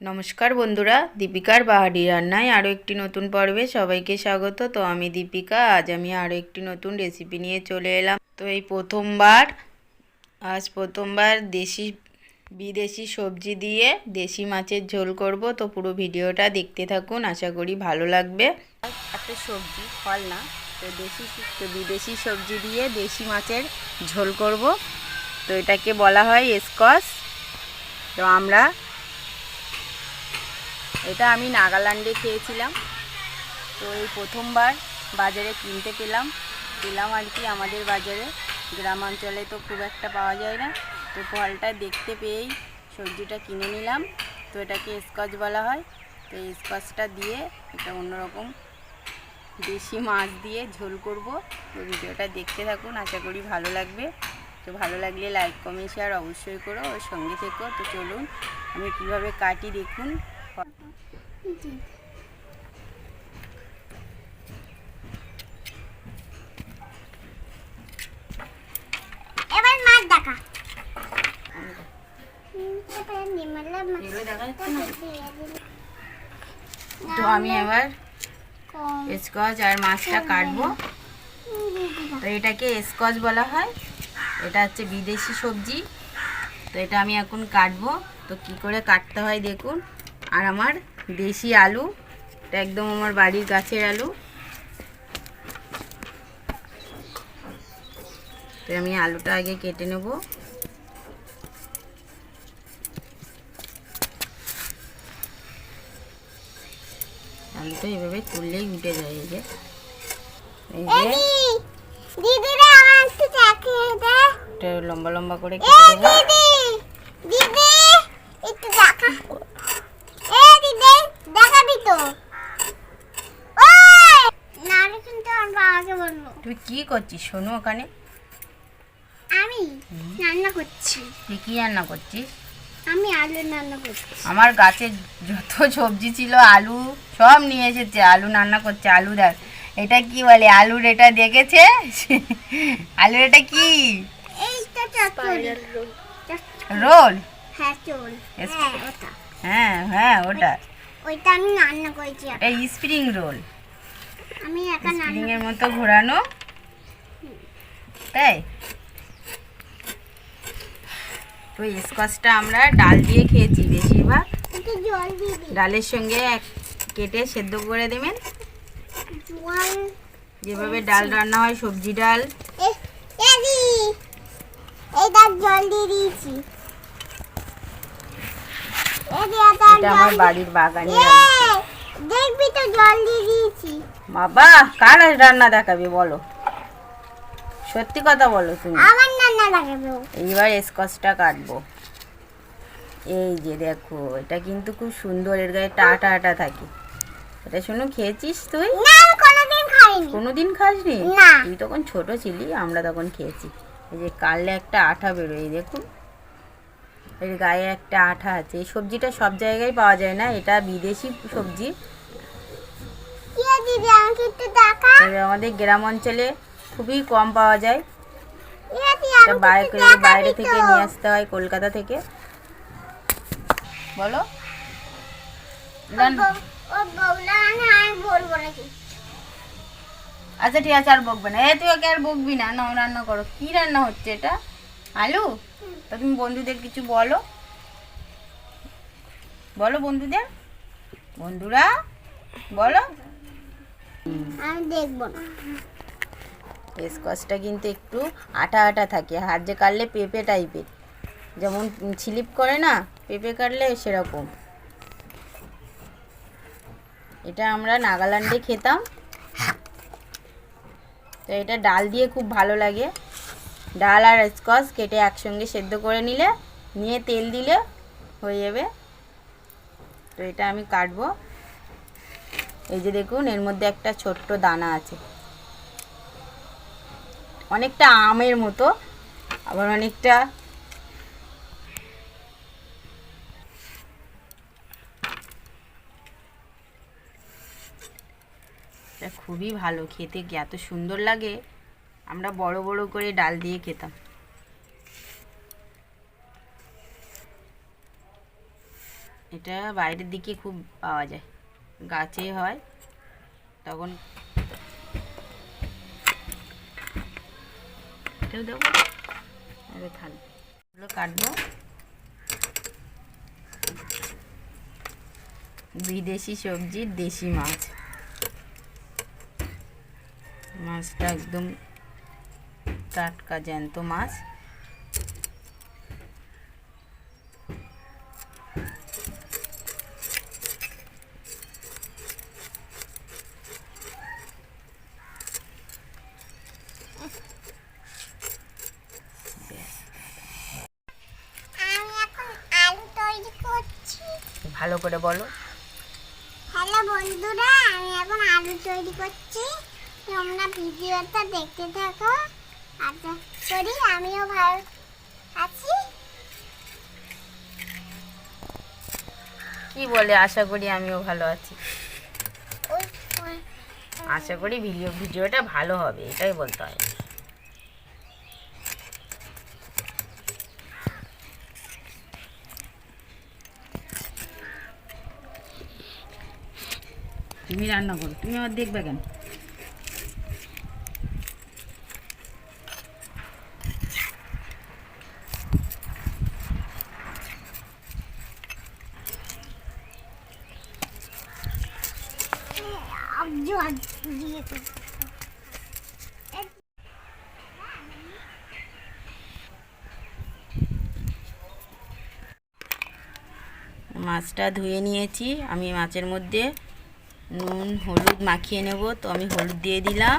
নমস্কার বন্ধুরা, দীপিকার বাহারি রান্নায় আরও একটি নতুন পর্বে সবাইকে স্বাগত। তো আমি দীপিকা, আজ আমি আরও একটি নতুন রেসিপি নিয়ে চলে এলাম। তো এই প্রথমবার, আজ প্রথমবার দেশি, বিদেশি সবজি দিয়ে দেশি মাছের ঝোল করব। তো পুরো ভিডিওটা দেখতে থাকুন, আশা করি ভালো লাগবে। একটা সবজি, ফল না, তো দেশি, তো বিদেশি সবজি দিয়ে দেশি মাছের ঝোল করব। তো এটাকে বলা হয় স্কস তো আমরা এটা আমি নাগাল্যান্ডে খেয়েছিলাম। তো এই প্রথমবার বাজারে কিনতে পেলাম। পেলাম আর কি আমাদের বাজারে। গ্রামাঞ্চলে তো খুব একটা পাওয়া যায় না। তো ফলটা দেখতে পেয়েই সবজিটা কিনে নিলাম। তো এটাকে স্কচ বলা হয়। তো এই স্কচটা দিয়ে এটা অন্যরকম দেশি মাছ দিয়ে ঝোল করব। তো ভিডিওটা দেখতে থাকুন। আশা করি ভালো লাগবে। তো ভালো লাগলে লাইক, কমেন্ট শেয়ার অবশ্যই করো। ওর সঙ্গে থেকো। তো চলুন, আমি কীভাবে কাটি দেখুন। এবার মাছ দেখা। তো আমি এবার স্কচ আর মাছটা কাটবো। তো এটাকে স্কচ বলা হয়। এটা হচ্ছে বিদেশি সবজি। তো এটা আমি এখন কাটবো। তো কি করে কাটতে হয় দেখুন। আর আমার দেশি আলু এটা একদম আমার বাড়ির গাছের আলু। তো আমি আলুটা আগে কেটে নেব। আলুটা এভাবে তুললেই উঠে যায় এই যে। লম্বা লম্বা করে কেটে দেবো দিদি দিদি একটু দেখা এ দিদি দেখাবি তো ওই নারে কিন্তু আমার বাবাকে বলব তুই কি করছিস? শোনো ওখানে। আমি রান্না করছি। তুই কি রান্না করছিস? আমি আলু রান্না করছি। আমার গাছে যত সবজি ছিল আলু সব নিয়ে এসেছে। আলু রান্না করছে। আলু দেখ এটা কি বলে? আলুর এটা দেখেছে? আলুর এটা কি? রোল হ্যাঁ চোল। হ্যাঁ ওটা। হ্যাঁ হ্যাঁ ওটা। ওইটা আমি রান্না করেছি। এটা স্প্রিং রোল আমি একা স্প্রিং রান্না এর মতো ঘোরানো। তাই তো স্কচটা আমরা ডাল দিয়ে খেয়েছি বেশিরভাগ। ডালের সঙ্গে এক- কেটে সেদ্ধ করে দেবেন। যেভাবে ডাল রান্না হয় সবজি ডাল। জল দিয়ে দিয়েছি। আমার বাড়ির বাগানে দেখবি তো জল দিয়ে দিয়েছি। বাবা কার আজ রান্না দেখাবে বলো? সত্যি কথা বলো তুমি। আমার নান্না লাগাবে এইবার স্কচটা কাটবো। এই যে দেখো এটা কিন্তু খুব সুন্দর এর গায়ে আটা আটা থাকে। এটা শুনো খেয়েছিস তুই? না আমি কোনোদিন খাইনি। কোনোদিন খাসনি? না। তুই তখন ছোট ছিলি আমরা তখন খেয়েছি। এই যে কাললে একটা আঠা বেরোয় দেখুন। এর গায়ে একটা আঠা আছে। এই সবজিটা সব জায়গায় পাওয়া যায় না এটা বিদেশি সবজি। আমাদের গ্রাম অঞ্চলে খুবই কম পাওয়া যায়। বাইরে বাইরে থেকে নিয়ে আসতে হয় কলকাতা থেকে। বলো। ও বউ- ও বউলা না আমি বলব নাকি? আচ্ছা ঠিক আছে আর বকবে না। এ তুই ওকে আর বকবি না রান্না করো। কি রান্না হচ্ছে এটা? আলু? তা তুমি বন্ধুদের কিছু বলো। বলো বন্ধুদের। বন্ধুরা বলো। আমি দেখব না। স্কচটা কিন্তু একটু আঠা আঠা থাকে। হাত যে কাটলে পেঁপে টাইপের যেমন স্লিপ করে না পেঁপে কাটলে সেরকম। এটা আমরা নাগাল্যান্ডে খেতাম। তো এটা ডাল দিয়ে খুব ভালো লাগে। ডাল আর স্কচ কেটে একসঙ্গে সেদ্ধ করে নিলে, নিয়ে তেল দিলে হয়ে যাবে। তো এটা আমি কাটবো। এই যে দেখুন, এর মধ্যে একটা ছোট্ট দানা আছে। অনেকটা আমের মতো, আবার অনেকটা খুবই ভালো খেতে, এত সুন্দর লাগে। আমরা বড় বড় করে ডাল দিয়ে খেতাম। এটা বাইরের দিকে খুব পাওয়া যায়। গাছে হয়, তখন দেবো কাটবো। বিদেশি সবজির দেশি মাছ। মাছটা একদম টাটকা জ্যান্ত মাছ। আমি এখন আলু তৈরি করছি। ভালো করে বলো। হ্যালো বন্ধুরা আমি এখন আলু তৈরি করছি। তোমরা ভিডিওটা দেখতে থাকো। করি আমিও ভালো আছি। কি বলে আশা করি আমিও ভালো আছি। আশা করি ভিডিও ভিডিওটা ভালো হবে এটাই বলতে হয়। তুমি রান্না করো তুমি আমার দেখবে কেন জল দিয়ে দিই। মাছটা ধুয়ে নিয়েছি। আমি মাছের মধ্যে নুন, হলুদ মাখিয়ে নেব। তো আমি হলুদ দিয়ে দিলাম।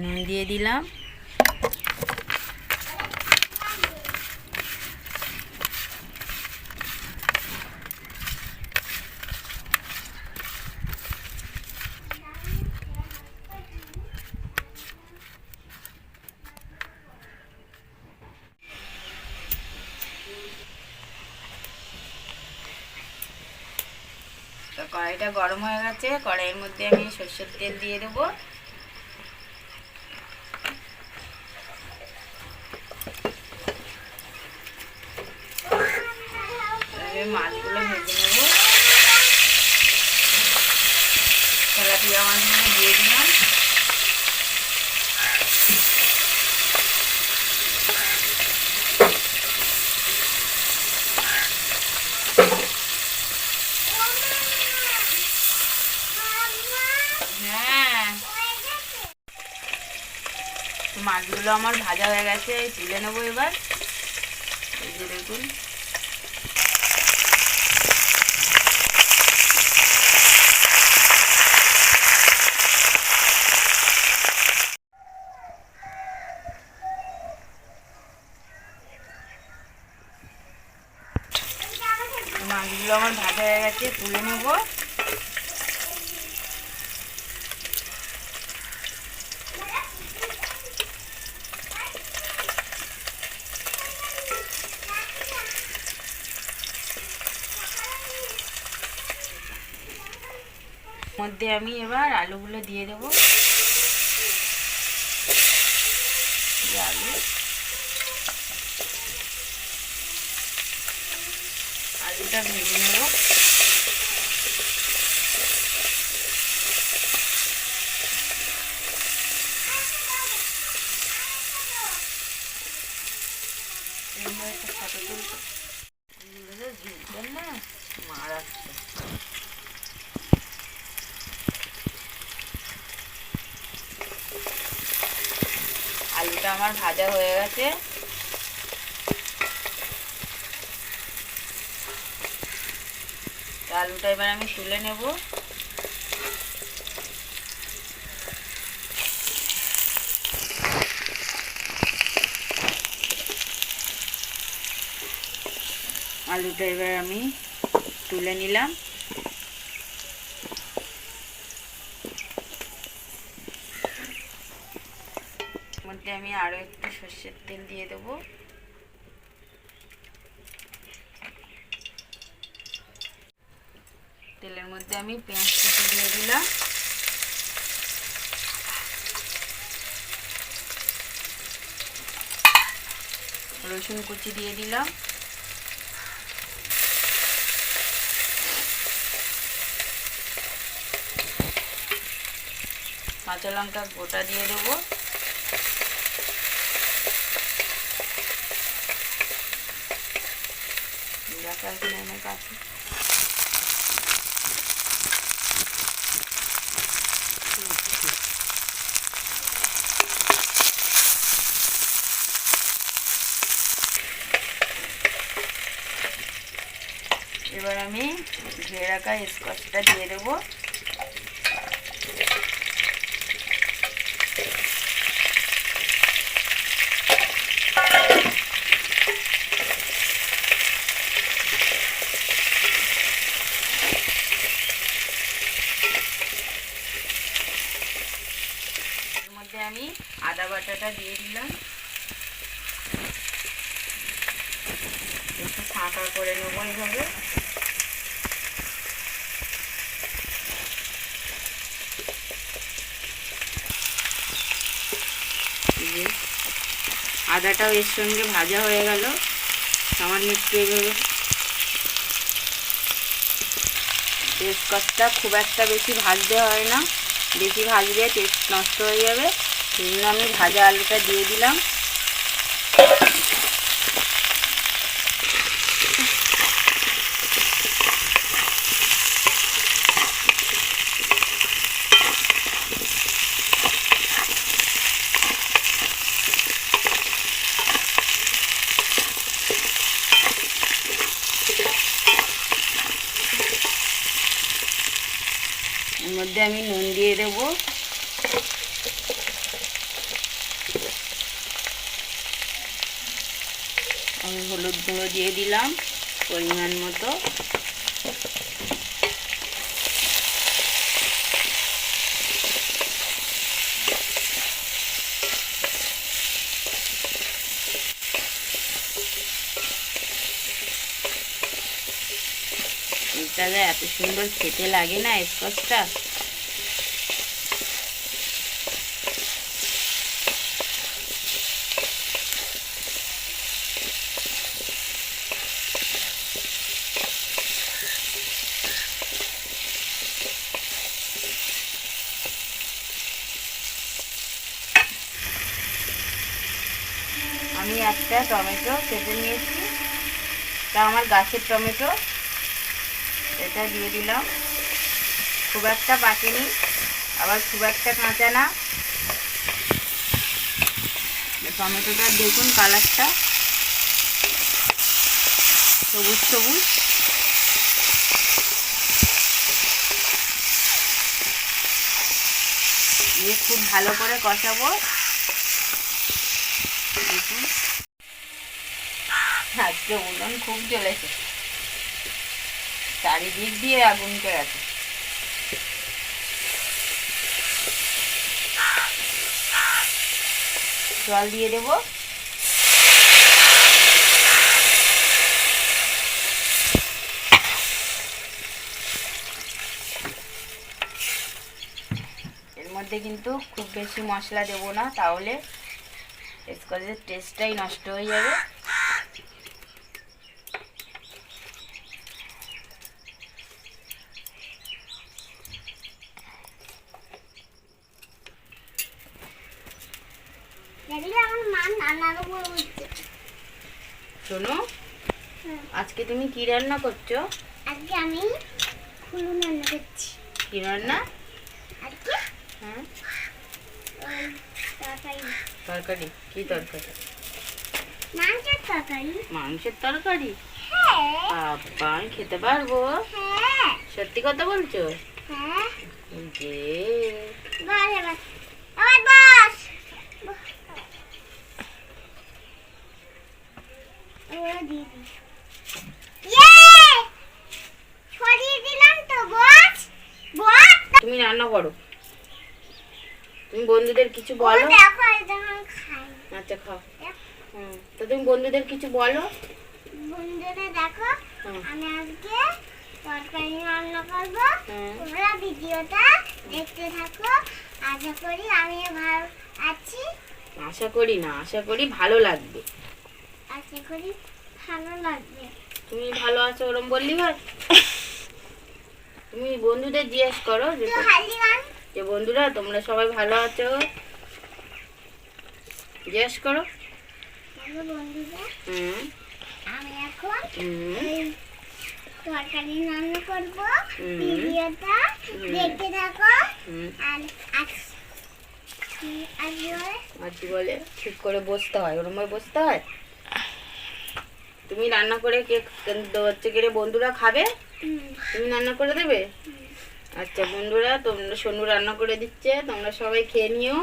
নুন দিয়ে দিলাম। তো কড়াইটা গরম হয়ে গেছে কড়াইয়ের মধ্যে আমি সর্ষের তেল দিয়ে দেবো এবারে মাছগুলো ভেজে নেব তেলাপিয়া মাছগুলো দিয়ে দিলাম হ্যাঁ। মাছগুলো আমার ভাজা হয়ে গেছে তুলে নেব এবার। দেখুন। মাছগুলো আমার ভাজা হয়ে গেছে, তুলে নেব। মধ্যে আমি এবার আলুগুলো দিয়ে দেবো। আলু। আলুটা ভেজে নেব। ফটো না? মারাচ্ছে আলুটা আমার ভাজা হয়ে গেছে। আলুটা এবার আমি তুলে নেব। আলুটা এবার আমি তুলে নিলাম। এটা আমি আরও একটু সর্ষের তেল দিয়ে দেবো। তেলের মধ্যে আমি পেঁয়াজ কুচি দিয়ে দিলাম। রসুন কুচি দিয়ে দিলাম। কাঁচা লঙ্কা গোটা দিয়ে দেবো। দেখা কিনে অনেক আছে এবার আমি ধুয়ে রাখা স্কচটা দিয়ে দেবো এর মধ্যে আমি আদা বাটাটা দিয়ে দিলাম একটু ফাঁকা করে নেব এইভাবে এই যে আদাটাও এর সঙ্গে ভাজা হয়ে গেল। সামান্য একটু এভাবে। তেজপাতটা খুব একটা বেশি ভাজতে হয় না। বেশি ভাজলে টেস্ট নষ্ট হয়ে যাবে। সেই জন্য আমি ভাজা আলুটা দিয়ে দিলাম। মধ্যে আমি নুন দিয়ে দেবো। আমি হলুদ গুঁড়ো দিয়ে দিলাম পরিমাণ মতো এটা যে এত সুন্দর খেতে লাগে না স্কচটা? আমি একটা টমেটো কেটে নিয়েছি। তা আমার গাছের টমেটো এটা দিয়ে দিলাম। খুব একটা পাকেনি আবার খুব একটা কাঁচা না। টমেটোটা দেখুন কালারটা। সবুজ সবুজ। দিয়ে খুব ভালো করে কষাবো। দেখুন। আজকে উনুন খুব জ্বলেছে। চারিদিক দিয়ে আগুন উঠে জল দিয়ে দেবো। এর মধ্যে কিন্তু খুব বেশি মশলা দেবো না, তাহলে স্কচের টেস্টটাই নষ্ট হয়ে যাবে। আজকে তুমি কি রান্না করছ? আজকে আমি খুলু রান্না করছি। কি রান্না? আজকে? হ্যাঁ। তরকারি। তরকারি? কি তরকারি? মাংসের তরকারি। মাংসের তরকারি? হ্যাঁ। বাবা খেতে পারব? হ্যাঁ। সত্যি কথা বলছো? হ্যাঁ। যে। বস দিয়ে দিই ইয়ে ছড়িয়ে দিলাম তো বস বস তুমি রান্না করো। তুমি বন্ধুদের কিছু বলো। আচ্ছা খাও। তো তুমি বন্ধুদের কিছু বলো। বন্ধুরা দেখো আমি আজকে তরকারি রান্না করব। তোমরা ভিডিওটা দেখতে থাকো। আশা করি আমি ভালো আছি। আশা করি না আশা করি ভালো লাগবে। আশা করি ভালো লাগবে। তুমি ভালো আছো ওরম বললি ভাই? তুমি বন্ধুদের জিজ্ঞেস করো যে বন্ধুরা তোমরা সবাই ভালো আছো? জিজ্ঞেস করো। হ্যালো বন্ধুরা। হুম। আমি এখন তরকারি রান্না করব। ভিডিওটা দেখতে থাকো। আর আর কি বলে? ঠিক করে বসতে হয় ওরম বসতে হয়? তুমি রান্না করে কে হচ্ছে কি রে বন্ধুরা খাবে? তুমি রান্না করে দেবে? আচ্ছা বন্ধুরা তোমরা সোনু রান্না করে দিচ্ছে। তোমরা সবাই খেয়ে নিও।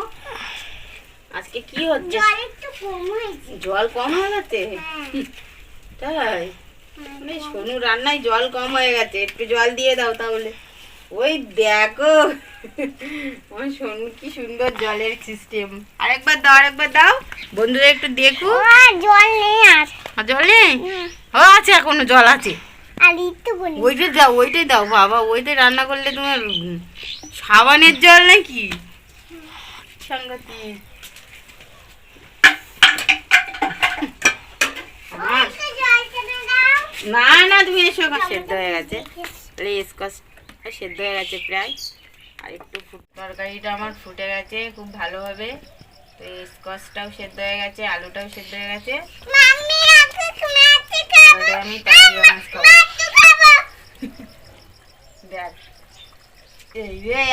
আজকে কি হচ্ছে? জল কম হয়ে গেছে? তাই? মানে সোনু রান্নায় জল কম হয়ে গেছে। একটু জল দিয়ে দাও তাহলে। ওই দেখো। আমার সোনু কি সুন্দর জলের সিস্টেম আরেকবার দাও আরেকবার দাও। বন্ধুরা একটু দেখো। জল নেই আর। জল নেই? ও আছে এখনও জল আছে। ওইটাই দাও ওইটাই দাও বাবা ওইটাই রান্না করলে তোমার সাবানের জল নাকি? সাংঘাতিক না না তুমি এসো এখন সেদ্ধ হয়ে গেছে। তাহলে স্কচ সেদ্ধ হয়ে গেছে প্রায়। আর একটু তরকারিটা আমার ফুটে গেছে খুব ভালোভাবে। তো স্কচটাও সেদ্ধ হয়ে গেছে আলুটাও সেদ্ধ হয়ে গেছে।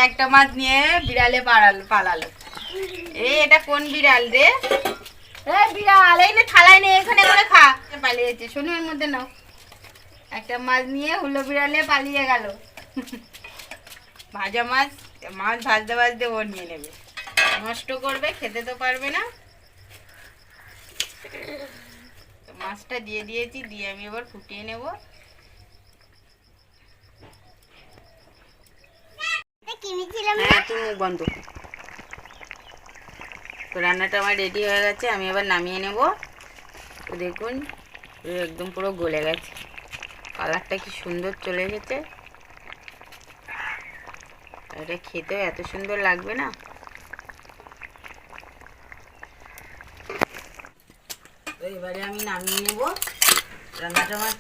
একটু মাছ নিয়ে বিড়ালে পালালো। এই এটা কোন বিড়াল রে? বিড়াল এখানে করে পালিয়েছে মধ্যে নাও। একটা মাছ নিয়ে বিড়ালে পালিয়ে গেল। ভাজা মাছ মাছ ভাজতে ভাজতে নেবে নষ্ট করবে, খেতে তো পারবে না। তো মাছটা দিয়ে দিয়েছি দিয়ে আমি এবার ফুটিয়ে নেব। হ্যাঁ মুখ বন্ধ। তো রান্নাটা আমার রেডি হয়ে গেছে আমি এবার নামিয়ে নেব। তো দেখুন একদম পুরো গলে গেছে। কালারটা কি সুন্দর চলে এসেছে। আর এটা খেতেও এত সুন্দর লাগবে না? তো এবারে আমি নামিয়ে নেব। রান্নাটা আমার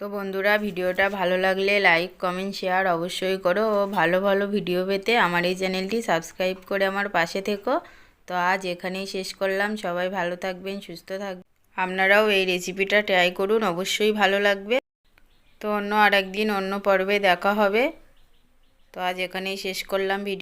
তো বন্ধুরা, ভিডিওটা ভালো লাগলে লাইক কমেন্ট শেয়ার অবশ্যই করো। ও ভালো ভালো ভিডিও পেতে আমার এই চ্যানেলটি সাবস্ক্রাইব করে আমার পাশে থেকো। তো আজ এখানেই শেষ করলাম। সবাই ভালো থাকবেন, সুস্থ থাকবেন আপনারাও এই রেসিপিটা ট্রাই করুন, অবশ্যই ভালো লাগবে। তো অন্য আর একদিন অন্য পর্বে দেখা হবে। তো আজ এখানেই শেষ করলাম ভিডিও